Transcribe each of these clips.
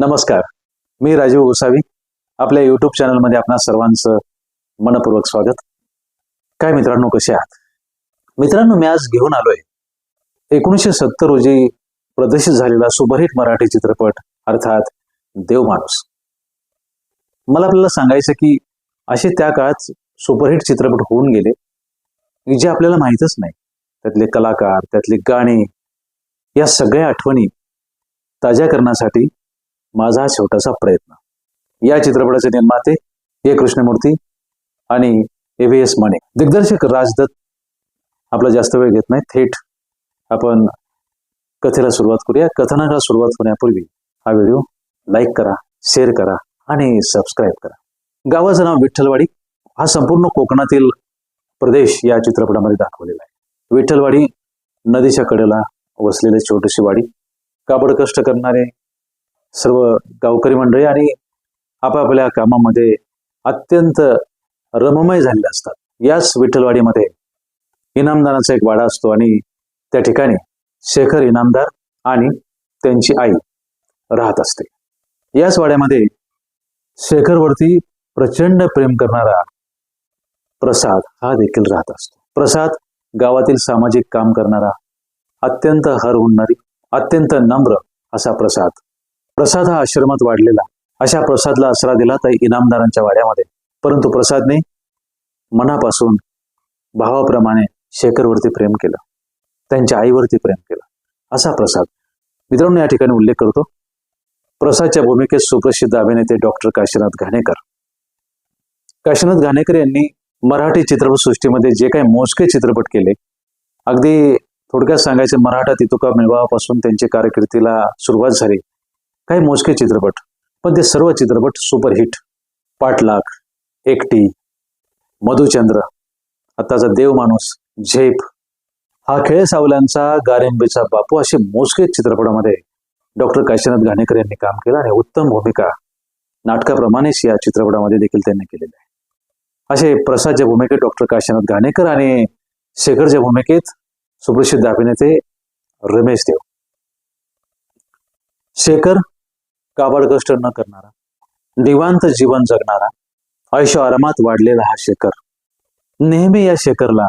नमस्कार. मी राजीव गोसावी. आपल्या युट्यूब चॅनलमध्ये आपणा सर्वांचं मनपूर्वक स्वागत. काय मित्रांनो कसे आहात? मित्रांनो मी आज घेऊन आलोय. एकोणीसशे सत्तर रोजी प्रदर्शित झालेला सुपरहिट मराठी चित्रपट अर्थात देव माणूस. मला आपल्याला सांगायचं की असे त्या काळात सुपरहिट चित्रपट होऊन गेले जे आपल्याला माहीतच नाही. त्यातले कलाकार त्यातले गाणे या सगळ्या आठवणी ताज्या करण्यासाठी माझा हा छोटासा प्रयत्न. या चित्रपटाचे निर्माते ए कृष्णमूर्ती आणि ए व्ही एस माने दिग्दर्शक राजदत्त आपला जास्त वेळ घेत नाही. थेट आपण कथेला सुरुवात करूया. कथनाला सुरुवात होण्यापूर्वी हा व्हिडिओ लाईक करा शेअर करा आणि सबस्क्राईब करा. गावाचं नाव विठ्ठलवाडी. हा संपूर्ण कोकणातील प्रदेश या चित्रपटामध्ये दाखवलेला आहे. विठ्ठलवाडी नदीच्या कडेला वसलेली छोटीशी वाडी. काबड कष्ट करणारे सर्व गावकरी मंडळी आणि आपापल्या कामामध्ये अत्यंत रममय झालेले असतात. याच विठ्ठलवाडीमध्ये इनामदाराचा एक वाडा असतो आणि त्या ठिकाणी शेखर इनामदार आणि त्यांची आई राहत असते. याच वाड्यामध्ये शेखरवरती प्रचंड प्रेम करणारा प्रसाद हा देखील राहत असतो. प्रसाद गावातील सामाजिक काम करणारा अत्यंत हर होणारी अत्यंत नम्र असा प्रसाद प्रसाद हा आश्रमात वाढलेला. अशा प्रसादला आसरा दिला तर इनामदारांच्या वाड्यामध्ये. परंतु प्रसादने मनापासून भावाप्रमाणे शेखरवरती प्रेम केलं. त्यांच्या आईवरती प्रेम केलं. असा प्रसाद. मित्रांनो या ठिकाणी उल्लेख करतो. प्रसादच्या भूमिकेत सुप्रसिद्ध अभिनेते डॉक्टर काशीनाथ घाणेकर. काशीनाथ घाणेकर यांनी मराठी चित्रपट सृष्टीमध्ये जे काही मोजके चित्रपट केले अगदी थोडक्यात सांगायचे मराठा तितुका मिळवापासून त्यांच्या कारकिर्दीला सुरुवात झाली. काही मोजके चित्रपट पण ते सर्व चित्रपट सुपरहिट पाठलाग एकटी मधुचंद्र आत्ताचा देव माणूस झेप. हा खेळ सावल्यांचा गारेंबेचा बापू असे मोजके चित्रपटामध्ये डॉक्टर काशीनाथ घाणेकर यांनी काम केलं आणि उत्तम भूमिका नाटकाप्रमाणेच या चित्रपटामध्ये देखील त्यांनी केलेली आहे. असे प्रसादच्या भूमिकेत डॉक्टर काशीनाथ घाणेकर आणि शेखरच्या भूमिकेत सुप्रसिद्ध अभिनेते रमेश देव. शेखर काबाड कष्ट न करणारा निवांत जीवन जगणारा आयुष्य आरामात वाढलेला हा शेखर. नेहमी या शेखरला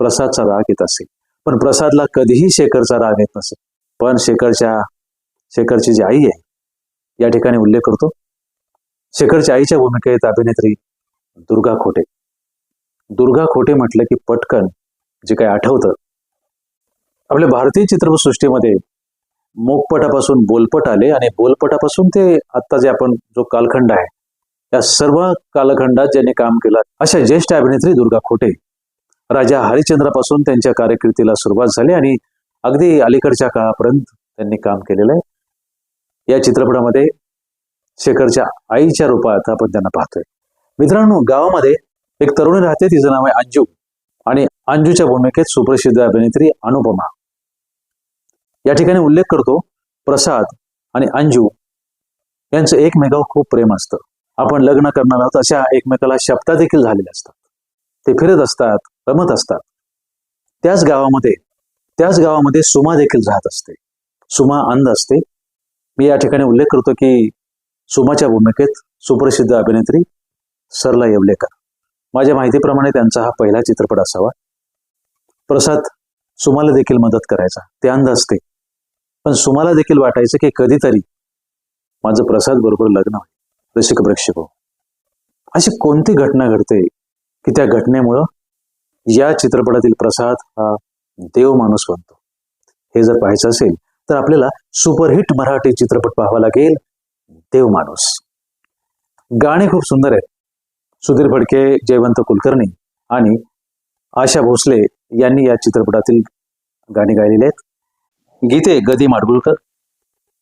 प्रसादचा राग येत असे. पण प्रसादला कधीही शेखरचा राग येत नसे. पण शेखरच्या शेखरची जी आई आहे या ठिकाणी उल्लेख करतो. शेखरच्या आईच्या भूमिकेत अभिनेत्री दुर्गा खोटे. दुर्गा खोटे म्हटलं की पटकन जे काही आठवतं आपल्या भारतीय चित्रपटसृष्टीमध्ये मोकपटापासून बोलपट आले आणि बोलपटापासून ते आत्ता जे आपण जो कालखंड आहे या सर्व कालखंडात ज्यांनी काम केलं अशा ज्येष्ठ अभिनेत्री दुर्गा खोटे राजा हरिश्चंद्रापासून त्यांच्या कार्यकिर्तीला सुरुवात झाली आणि अगदी अलीकडच्या काळापर्यंत त्यांनी काम केलेलं आहे. या चित्रपटामध्ये शेखरच्या आईच्या रूपात आपण त्यांना पाहतोय. मित्रांनो गावामध्ये एक तरुणी राहते तिचं नाव आहे अंजू आणि अंजूच्या भूमिकेत सुप्रसिद्ध अभिनेत्री अनुपमा. या ठिकाणी उल्लेख करतो प्रसाद आणि अंजू. यांचं एकमेकावर खूप प्रेम असतं. आपण लग्न करणार आहोत अशा एकमेकाला शब्दा देखील झालेल्या असतात. ते फिरत असतात रमत असतात. त्याच गावामध्ये त्याच गावामध्ये सुमा देखील राहत असते. सुमा अंध असते. मी या ठिकाणी उल्लेख करतो की सुमाच्या भूमिकेत सुप्रसिद्ध अभिनेत्री सरला येवलेकर. माझ्या माहितीप्रमाणे त्यांचा हा पहिला चित्रपट असावा. प्रसाद सुमाला देखील मदत करायचा. ते अंध असते. पण सुमाला देखील वाटायचं की कधीतरी माझं प्रसाद बरोबर लग्न होईल. रसिक प्रेक्षक हो. अशी कोणती घटना घडते की त्या घटनेमुळं या चित्रपटातील प्रसाद हा देव माणूस बनतो? हे जर पाहायचं असेल तर आपल्याला सुपरहिट मराठी चित्रपट पाहावा लागेल देव माणूस. गाणे खूप सुंदर आहेत. सुधीर फडके जयवंत कुलकर्णी आणि आशा भोसले यांनी या चित्रपटातील गाणी गायलेली आहेत. गीते गदी माडगुळकर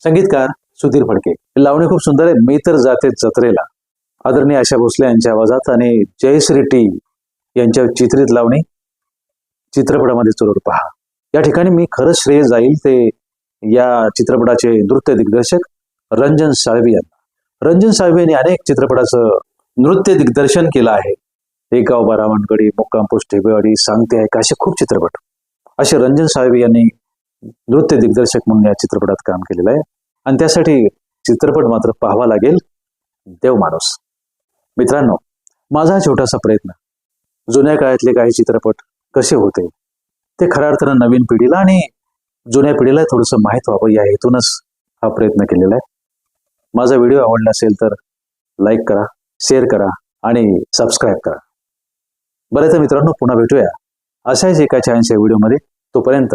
संगीतकार सुधीर फडके. लावणी खूप सुंदर आहे. मी तर जाते जत्रेला. आदरणीय आशा भोसले यांच्या आवाजात आणि जयश्री टी यांच्या चित्रित लावणी चित्रपटामध्ये चुरड पहा. या ठिकाणी मी खरंच श्रेय जाईल ते या चित्रपटाचे नृत्य दिग्दर्शक रंजन साळवी यांना. रंजन साळवी यांनी अनेक चित्रपटाचं नृत्य दिग्दर्शन केलं आहे. एक गाव बारावणगडी मुक्काम पोस्ट ढेबेवाडी सांगते आहे का असे खूप चित्रपट. असे रंजन साळवी यांनी नृत्य दिग्दर्शक म्हणून या चित्रपटात काम केलेलं आहे. आणि त्यासाठी चित्रपट मात्र पाहावा लागेल. देव माणूस. मित्रांनो माझा छोटासा प्रयत्न. जुन्या काळातले काही चित्रपट कसे होते ते खऱ्या अर्थानं नवीन पिढीला आणि जुन्या पिढीला थोडंसं माहीत व्हावं या हेतूनच हा प्रयत्न केलेला आहे. माझा व्हिडिओ आवडला असेल तर लाईक करा शेअर करा आणि सबस्क्राईब करा. बरं तर मित्रांनो पुन्हा भेटूया अशाच एका छानशा व्हिडिओमध्ये. तोपर्यंत